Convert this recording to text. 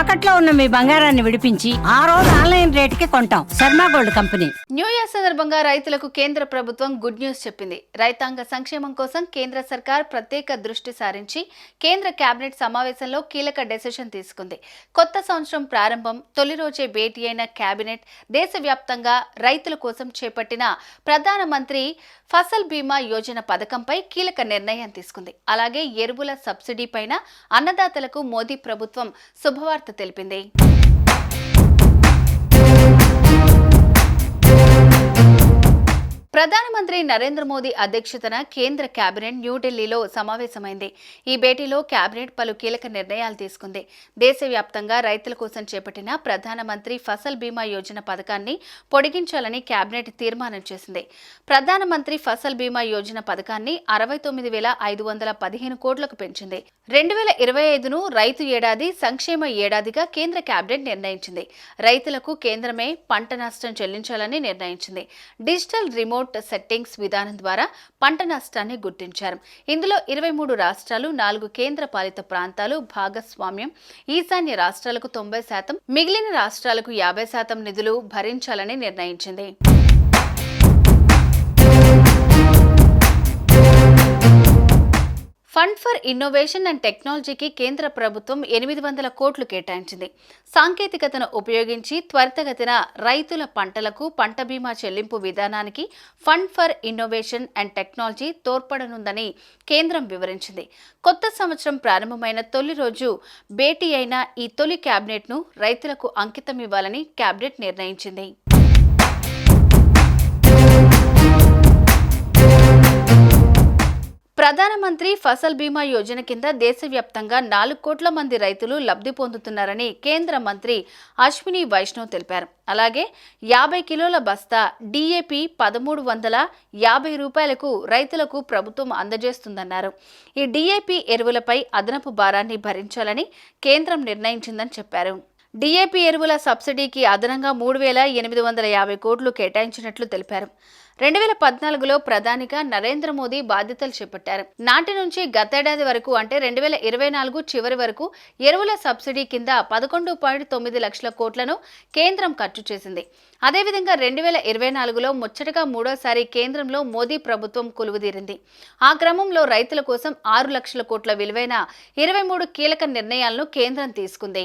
తాకట్లో ఉన్న మీ బంగారాన్ని విడిపించి ఆ రోజు ఆన్లైన్ రేటుకి కొంటాం. Sharma gold company. New year సందర్భంగా రైతులకు కేంద్ర ప్రభుత్వం గుడ్ న్యూస్ చెప్పింది. రైతాంగ సంక్షేమం కోసం కేంద్ర సర్కార్ ప్రత్యేక దృష్టి సారించి కేంద్ర కేబినెట్ సమావేశంలో కీలక డెసిషన్ తీసుకుంది. కొత్త సంవత్సరం ప్రారంభం తొలి రోజే భేటీ అయిన కేబినెట్ దేశవ్యాప్తంగా రైతుల కోసం చేపట్టిన ప్రధానమంత్రి ఫసల్ బీమా యోజన పథకంపై కీలక నిర్ణయం తీసుకుంది. అలాగే ఎరువుల సబ్సిడీ పైన అన్నదాతలకు మోదీ ప్రభుత్వం శుభవార్త తెలిపింది. ప్రధానమంత్రి నరేంద్ర మోదీ అధ్యక్షతన కేంద్ర కేబినెట్ న్యూఢిల్లీలో సమావేశమైంది. ఈ భేటీలో కేబినెట్ పలు కీలక నిర్ణయాలు తీసుకుంది. దేశవ్యాప్తంగా రైతుల కోసం చేపట్టిన ప్రధానమంత్రి ఫసల్ బీమా యోజన పథకాన్ని పొడిగించాలని కేబినెట్ తీర్మానం చేసింది. ప్రధానమంత్రి ఫసల్ బీమా యోజన పథకాన్ని అరవై తొమ్మిది వేల ఐదు వందల పదిహేను కోట్లకు పెంచింది. రెండు వేల ఇరవై ఐదును రైతు ఏడాది సంక్షేమ ఏడాదిగా కేంద్ర కేబినెట్ నిర్ణయించింది. రైతులకు కేంద్రమే పంట నష్టం చెల్లించాలని నిర్ణయించింది. డిజిటల్ రిమోట్ సెట్టింగ్స్ విధానం ద్వారా పంట నష్టాన్ని గుర్తించారు. ఇందులో ఇరవై మూడు రాష్ట్రాలు నాలుగు కేంద్ర పాలిత ప్రాంతాలు భాగస్వామ్యం. ఈశాన్య రాష్ట్రాలకు తొంభై శాతం మిగిలిన రాష్ట్రాలకు యాభై శాతం నిధులు భరించాలని నిర్ణయించింది. ఫండ్ ఫర్ ఇన్నోవేషన్ అండ్ టెక్నాలజీకి కేంద్ర ప్రభుత్వం ఎనిమిది వందల కోట్లు కేటాయించింది. సాంకేతికతను ఉపయోగించి త్వరితగతిన రైతుల పంటలకు పంట బీమా చెల్లింపు విధానానికి fund for innovation and technology తోడ్పడనుందని కేంద్రం వివరించింది. కొత్త సంవత్సరం ప్రారంభమైన తొలి రోజు భేటీ అయిన ఈ తొలి కేబినెట్ను రైతులకు అంకితం ఇవ్వాలని కేబినెట్ నిర్ణయించింది. ప్రధానమంత్రి ఫసల్ బీమా యోజన కింద దేశవ్యాప్తంగా నాలుగు కోట్ల మంది రైతులు లబ్ధి పొందుతున్నారని కేంద్ర మంత్రి అశ్విని వైష్ణవ్ తెలిపారు. అలాగే యాభై కిలోల బస్తా డిఏపి పదమూడు వందల యాభై రూపాయలకు రైతులకు ప్రభుత్వం అందజేస్తుందన్నారు. ఈ డిఏపి ఎరువులపై అదనపు భారాన్ని భరించాలని కేంద్రం నిర్ణయించిందని చెప్పారు. డీఏపీ ఎరువుల సబ్సిడీకి అదనంగా మూడు వేల ఎనిమిది వందల యాభై కోట్లు కేటాయించినట్లు తెలిపారు. రెండు వేల పద్నాలుగులో ప్రధానిగా నరేంద్ర మోదీ బాధ్యతలు చేపట్టారు. నాటి నుంచి గతేడాది వరకు అంటే రెండు వేల ఇరవై నాలుగు చివరి వరకు ఎరువుల సబ్సిడీ కింద పదకొండు పాయింట్ తొమ్మిది లక్షల కోట్లను కేంద్రం ఖర్చు చేసింది. అదేవిధంగా రెండు వేల ఇరవై నాలుగులో ముచ్చటగా మూడోసారి కేంద్రంలో మోదీ ప్రభుత్వం కొలువుదీరింది. ఆ క్రమంలో రైతుల కోసం ఆరు లక్షల కోట్ల విలువైన ఇరవై మూడు కీలక నిర్ణయాలను కేంద్రం తీసుకుంది.